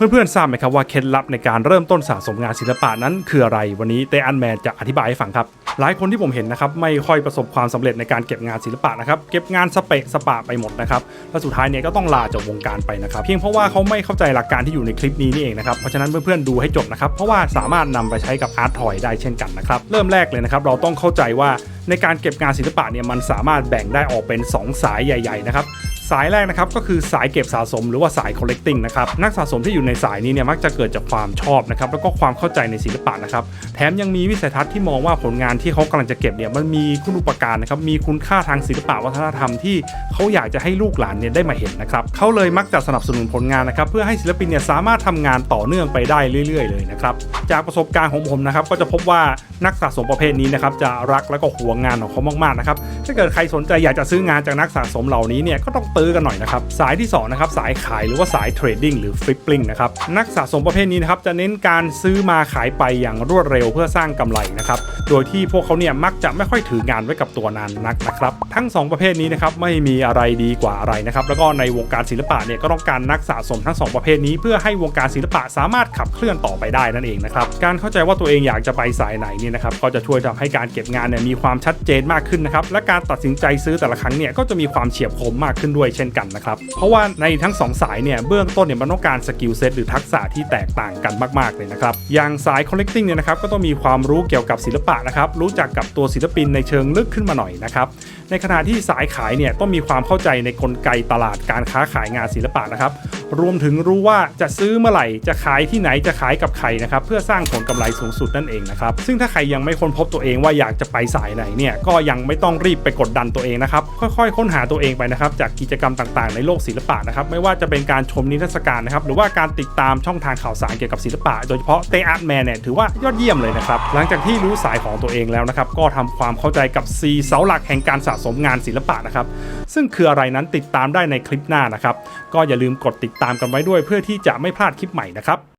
เพื่อนๆทราบไหมครับว่าเคล็ดลับในการเริ่มต้นสะสมงานศิลปะนั้นคืออะไร วันนี้เตอันแมนจะอธิบายให้ฟังครับ หลายคนที่ผมเห็นนะครับไม่ค่อยประสบความสำเร็จในการเก็บงานศิลปะนะครับเก็บงานสเปะสปะไปหมดนะครับและสุดท้ายเนี่ยก็ต้องลาจากวงการไปนะครับเพียงเพราะว่าเขาไม่เข้าใจหลักการที่อยู่ในคลิปนี้นี่เองนะครับเพราะฉะนั้นเพื่อนๆดูให้จบนะครับเพราะว่าสามารถนำไปใช้กับอาร์ตทอยได้เช่นกันนะครับเริ่มแรกเลยนะครับเราต้องเข้าใจว่าในการเก็บงานศิลปะเนี่ยมันสามารถแบ่งได้ออกเป็นสองสายใหญ่ๆนะครับ สายแรกนะครับก็คือสายเก็บสะสมหรือว่าสาย collecting นะครับนักสะสมที่อยู่ในสายนี้เนี่ยมักจะเกิดจากความชอบนะครับแล้วก็ความเข้าใจในศิลปะนะครับแถมยังมีวิสัยทัศน์ที่มองว่าผลงานที่เขากำลังจะเก็บเนี่ยมันมีคุณอุปการนะครับมีคุณค่าทางศิลปะวัฒนธรรมที่เขาอยากจะให้ลูกหลานเนี่ยได้มาเห็นนะครับเขาเลยมักจะสนับสนุนผลงานนะครับเพื่อให้ศิลปินเนี่ยสามารถทำงานต่อเนื่องไปได้เรื่อย ๆ เลยนะครับจากประสบการณ์ของผมนะครับก็จะพบว่านักสะสมประเภทนี้นะครับจะรักและก็หวงงานของเขามากๆนะครับถ้าเกิดใครสนใจอยากจะซื้องานจากนักสะสมเหล่านี้เนี่ยก็ต้องตื้อกันหน่อยนะครับ สายที่สองนะครับสายขายหรือว่าสายเทรดดิ้งหรือฟลิปปิ้งนะครับนักสะสมประเภทนี้นะครับจะเน้นการซื้อมาขายไปอย่างรวดเร็วเพื่อสร้างกำไรนะครับโดยที่พวกเขาเนี่ยมักจะไม่ค่อยถืองานไว้กับตัวนานนักนะครับทั้งสองประเภทนี้นะครับไม่มีอะไรดีกว่าอะไรนะครับแล้วก็ในวงการศิลปะเนี่ยก็ต้องการนักสะสมทั้งสองประเภทนี้ เพื่อให้วงการศิลปะสามารถขับเคลื่อนต่อไปได้นั่นเองนะครับการเข้าใจว่าตัวเองอยากจะไปสายไหนเนี่ยนะครับก็จะช่วยทำให้การเก็บงานเนี่ยมีความชัดเจนมากขึ้นนะครับและการตัดสินใจซื้อแต่ละครั้งเนี่ยก็จะมีความเฉียบคมมากขึ้นด้วยเช่นกันนะครับ เพราะว่าในทั้งสองสายเนี่ยเบื้องต้นเนี่ยมันต้องการสกิลเซ็ตหรือทักษะที่แตกต่างกันมากๆเลยนะครับ อย่างสาย collecting เนี่ยนะครับก็ต้องมีความรู้เกี่ยวกับศิลปะนะครับรู้จักกับตัวศิลปินในเชิงลึกขึ้นมาหน่อยนะครับในขณะที่สายขายเนี่ยต้องมีความเข้าใจในกลไกตลาดการค้าขายงานศิลปะนะครับรวมถึงรู้ว่าจะซื้อเมื่อไหร่ จะขายที่ไหนจะขายกับใครนะครับเพื่อสร้างผลกำไรสูงสุดนั่นเองนะครับซึ่งถ้าใครยังไม่ค้นพบตัวเองว่าอยากจะไปสายไหนเนี่ยก็ยังไม่ต้องรีบไปกดดันตัวเองนะครับค่อยๆ ค้นหาตัวเองไปนะครับจากกิจกรรมต่างๆ ในโลกศิลปะนะครับไม่ว่าจะเป็นการชมนิทรรศการนะครับหรือว่าการติดตามช่องทางข่าวสารเกี่ยวกับศิลปะ โดยเฉพาะเตอาร์ตแมนเนี่ยถือว่ายอดเยี่ยมเลยนะครับหลังจากที่รู้สายของตัวเองแล้วนะครับก็ทำความเข้าใจกับ4เสาหลักแห่งการสะสมงานศิลปะนะครับซึ่งคืออะไรนั้นติดตามได้ในคลิปหน้านะครับก็อย่าลืมกดติดตามกันไว้ด้วยเพื่อที่จะไม่พลาดคลิปใหม่นะครับ